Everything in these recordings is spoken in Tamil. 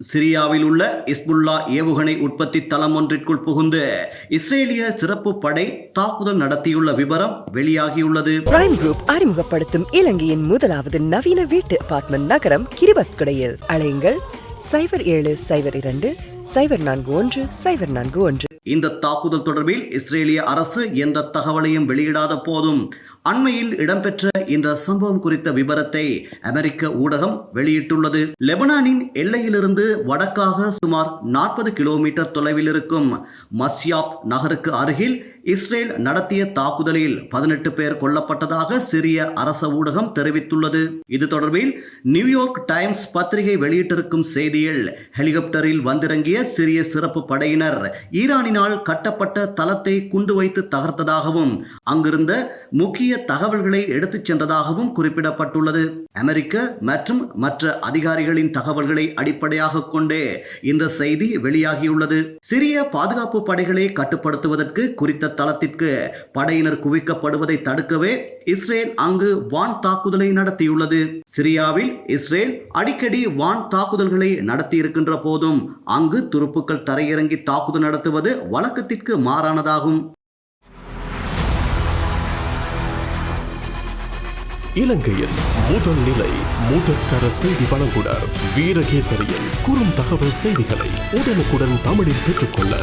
சிரியாவில் உள்ள இஸ்புல்லா ஏவுகணை உற்பத்தி தளம் ஒன்றிற்குள் புகுந்து இஸ்ரேலிய சிறப்பு படை தாக்குதல் நடத்தியுள்ள விவரம் வெளியாகியுள்ளது. பிரைம் குரூப் அறிமுகப்படுத்தும் இலங்கையின் முதலாவது நவீன வீட்டு அபார்ட்மெண்ட் நகரம் கிரிபத்குடையில். அழையுங்கள் சைபர் ஏழு சைபர் இரண்டு சைபர் நான்கு ஒன்று சைபர் நான்கு ஒன்று. இந்த தாக்குதல் தொடர்பில் இஸ்ரேலிய அரசு எந்த தகவலையும் வெளியிடாத போதும் அண்மையில் இடம்பெற்ற இந்த சம்பவம் குறித்த விபரத்தை அமெரிக்க ஊடகம் வெளியிட்டுள்ளது. லெபனானின் எல்லையிலிருந்து வடக்காக சுமார் நாற்பது கிலோமீட்டர் தொலைவில் இருக்கும் மஸ்யாப் நகருக்கு அருகில் இஸ்ரேல் நடத்திய தாக்குதலில் பதினெட்டு பேர் கொல்லப்பட்டதாக சிறிய அரச ஊடகம் தெரிவித்துள்ளது. இது தொடர்பில் நியூயார்க் டைம்ஸ் பத்திரிகை வெளியிட்டிருக்கும் செய்தியில் ஹெலிகாப்டரில் வந்திறங்கிய சிறிய சிறப்பு படையினர் ஈரானினால் கட்டப்பட்ட தளத்தை குண்டு வைத்து தகர்த்ததாகவும் அங்கிருந்த முக்கிய தகவல்களை எடுத்துச் சென்றதாகவும் குறிப்பிடப்பட்டுள்ளது. அமெரிக்க மற்றும் மற்ற அதிகாரிகளின் தகவல்களை அடிப்படையாக கொண்டே இந்த செய்தி வெளியாகியுள்ளது. சிறிய பாதுகாப்பு படைகளை கட்டுப்படுத்துவதற்கு குறித்த தளத்திற்கு படையினர் குவிக்கப்படுவதை தடுக்கவே இஸ்ரேல் அங்கு வான் தாக்குதலை நடத்தியுள்ளது. சிரியாவில் இஸ்ரேல் அடிக்கடி வான் தாக்குதல்களை நடத்தியிருக்கின்ற போதும் அங்கு துருப்புக்கள் தரையிறங்கி தாக்குதல் நடத்துவது வழக்கத்திற்கு மாறானதாகும். இலங்கையின் முதல் நிலை முதற்கர செய்தி வழங்குனர் வீரகேசரியின் குறும் தகவல் செய்திகளை உடனுக்குடன் தமிழில் பெற்றுக்கொள்ள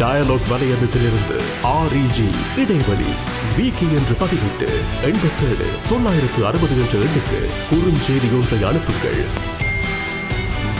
டயலாக் வலையமைப்பிலிருந்து ஆர்இஜி இடைவெளி விகி என்று பதிவிட்டு எண்பத்தேழு தொள்ளாயிரத்து அறுபது என்ற எண்ணுக்கு குறுஞ்செய்தி ஒன்றை அனுப்புங்கள்.